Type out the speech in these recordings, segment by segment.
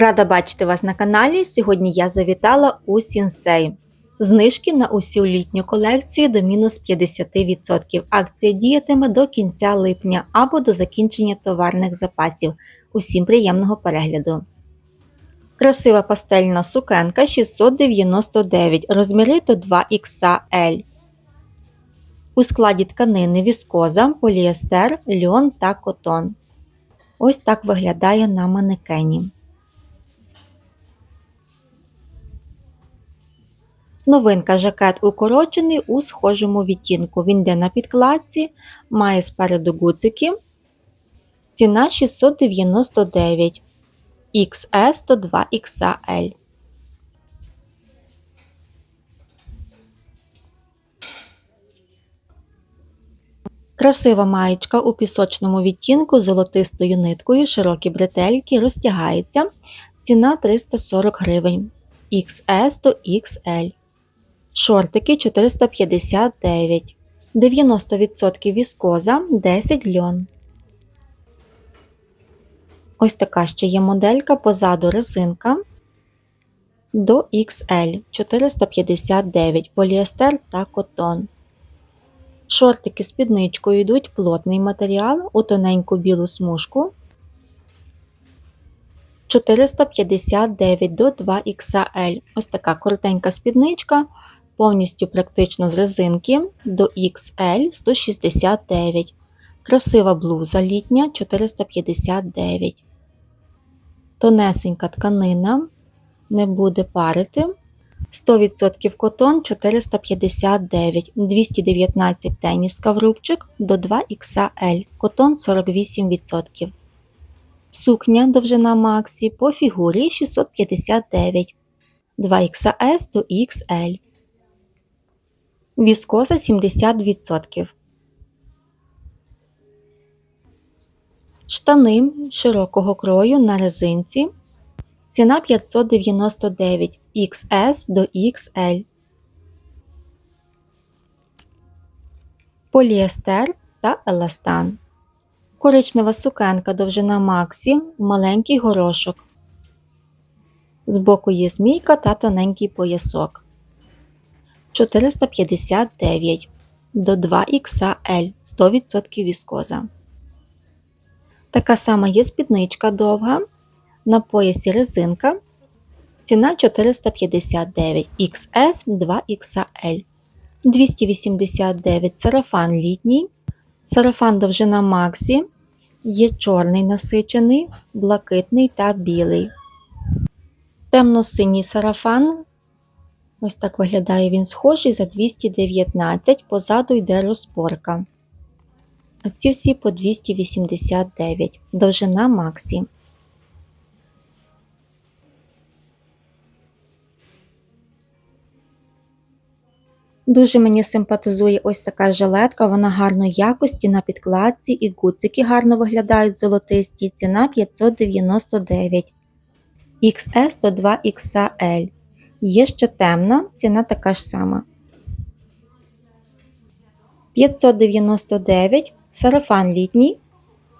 Рада бачити вас на каналі. Сьогодні я завітала у Сінсей. Знижки на усю літню колекцію до мінус 50%. Акція діятиме до кінця липня або до закінчення товарних запасів. Усім приємного перегляду. Красива пастельна сукенка 699, розміри до 2XL. У складі тканини віскоза, поліестер, льон та котон. Ось так виглядає на манекені. Новинка жакет укорочений у схожому відтінку. Він йде на підкладці, має спереду гуцики. Ціна 699 XS то 2XL. Красива маєчка у пісочному відтінку з золотистою ниткою, широкі бретельки, розтягається. Ціна 340 гривень. XS до XL. Шортики 459. 90% віскоза, 10 льон. Ось така ще є моделька позаду резинка до XL 459 поліестер та котон. Шортики з підничкою йдуть плотний матеріал у тоненьку білу смужку 459 до 2XL. Ось така коротенька спідничка, повністю практично з резинки до XL 169. Красива блуза літня 459. Тонесенька тканина не буде парити. 100% котон 459, 219 теніска в рубчик до 2XL, котон 48%. Сукня довжина Максі по фігурі 659, 2XS до XL. Віскоза 70%. Штани широкого крою на резинці. Ціна 599 XS до XL. Поліестер та еластан. Коричнева сукенка довжина Максі, маленький горошок. Збоку є змійка та тоненький поясок. 459 до 2XL 100% віскоза. Така сама є спідничка довга. На поясі резинка. Ціна 459 XS 2XL. 289 сарафан літній. Сарафан довжина Максі. Є чорний насичений, блакитний та білий. Темно-синій сарафан. Ось так виглядає він схожий за 219, позаду йде розпорка. А ці всі по 289, довжина Максі. Дуже мені симпатизує ось така жилетка, вона гарної якості на підкладці і гуцики гарно виглядають золотисті. Ціна 599 XS то 2XL. Є ще темна, ціна така ж сама. 599 сарафан літній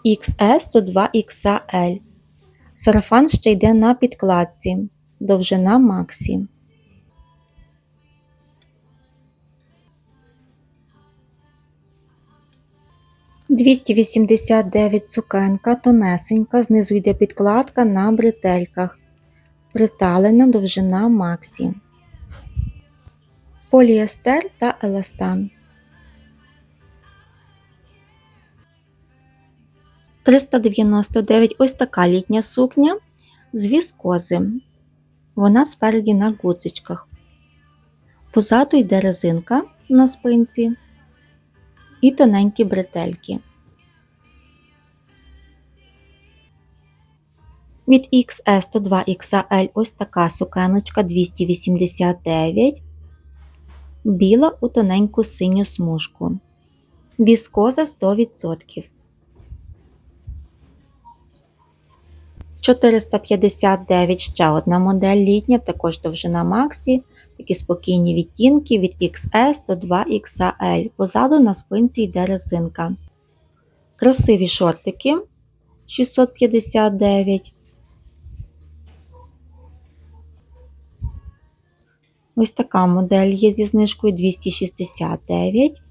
XS то 2XL. Сарафан ще йде на підкладці. Довжина Максі. Двісті вісімдесят дев'ять сукенка, тонесенька, знизу йде підкладка на бретельках. Приталена довжина Максі. Поліестер та еластан. 399 ось така літня сукня з віскози. Вона спереді на гуцичках. Позаду йде резинка на спинці і тоненькі бретельки. Від XS до 2XL ось така сукеночка 289, біла у тоненьку синю смужку. Віскоза 100%. 459 ще одна модель літня, також довжина Максі, такі спокійні відтінки від XS до 2XL. Позаду на спинці йде резинка. Красиві шортики 659. Ось така модель є зі знижкою 269,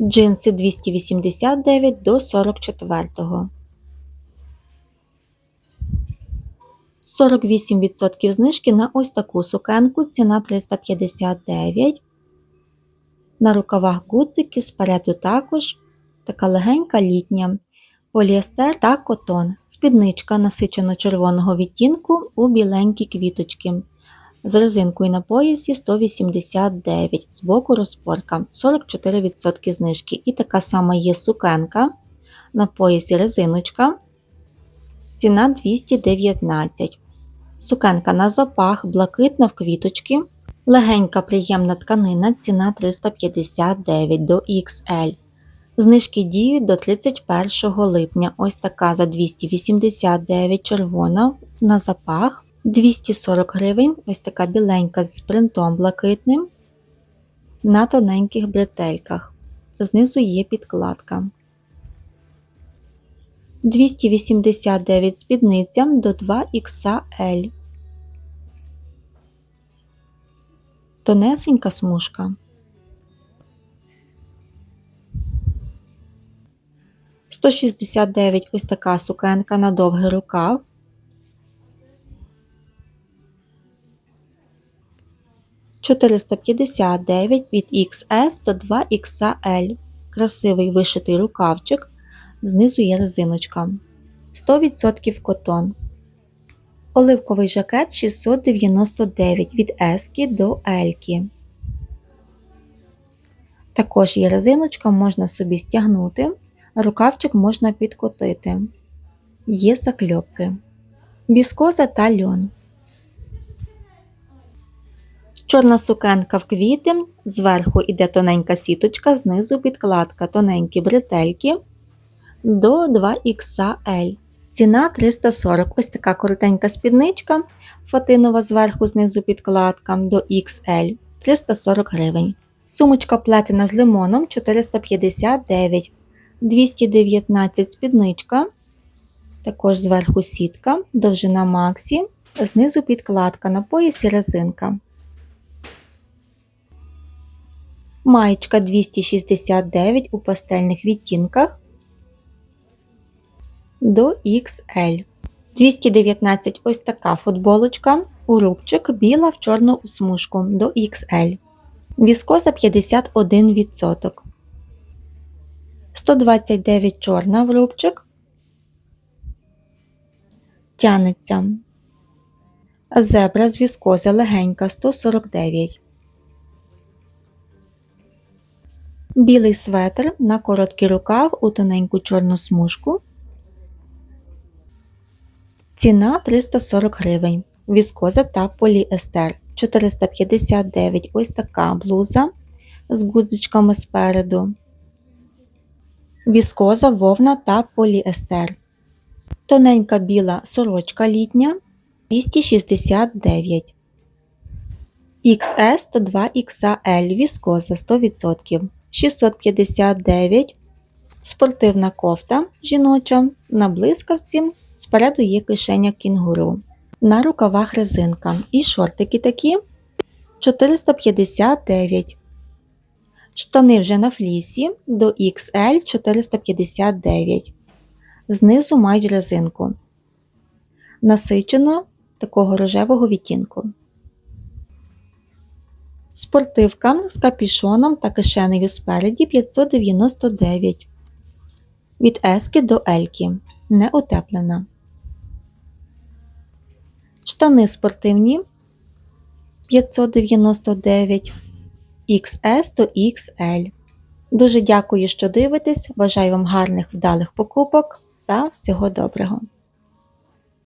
джинси 289 до 44. 48% знижки на ось таку сукенку, ціна 359. На рукавах гудзики спереду також така легенька літня. Поліестер та котон. Спідничка насичено червоного відтінку у біленькі квіточки. З резинкою на поясі 189, з боку розпорка 44% знижки. І така сама є сукенка. На поясі резиночка. Ціна 219. Сукенка на запах, блакитна в квіточки. Легенька приємна тканина, ціна 359 до XL. Знижки діють до 31 липня. Ось така за 289 червона на запах. 240 гривень, ось така біленька з принтом блакитним на тоненьких бретельках. Знизу є підкладка. 289 спідницям до 2XL. Тонесенька смужка. 169 ось така сукенка на довгий рукав. Чотириста п'ятдесят дев'ять від XS до 2XL. Красивий вишитий рукавчик. Знизу є резиночка. 100% котон. Оливковий жакет 699 від Ески до Ельки. Також є резиночка, можна собі стягнути. Рукавчик можна підкотити. Є закльопки. Біскоза та льон. Чорна сукенка в квіти. Зверху йде тоненька сіточка, знизу підкладка, тоненькі бретельки до 2XL. Ціна 340. Ось така коротенька спідничка. Фатинова зверху, знизу підкладка до XL 340 гривень. Сумочка плетена з лимоном 459 219 спідничка, також зверху сітка, довжина Максі, знизу підкладка на поясі резинка. Маєчка 269 у пастельних відтінках до XL. 219 ось така футболочка, у рубчик біла в чорну смужку до XL. Віскоза 51%. 129 чорна в рубчик. Тянеться. Зебра з віскози легенька 149. Білий светр на короткий рукав у тоненьку чорну смужку. Ціна 340 гривень. Віскоза та поліестер 459 ось така блуза з гудзичками спереду віскоза, вовна та поліестер. Тоненька біла сорочка літня 269. XS 102 XL віскоза 100%. 659. Спортивна кофта жіноча на блискавці. Спереду є кишеня кінгуру. На рукавах резинка. І шортики такі 459. Штани вже на флісі до XL 459. Знизу мають резинку. Насичено такого рожевого відтінку. Спортивка з капішоном та кишенею спереді 599. Від Ески до Ельки. Не утеплена. Штани спортивні 599. XS до XL. Дуже дякую, що дивитесь. Бажаю вам гарних вдалих покупок та всього доброго!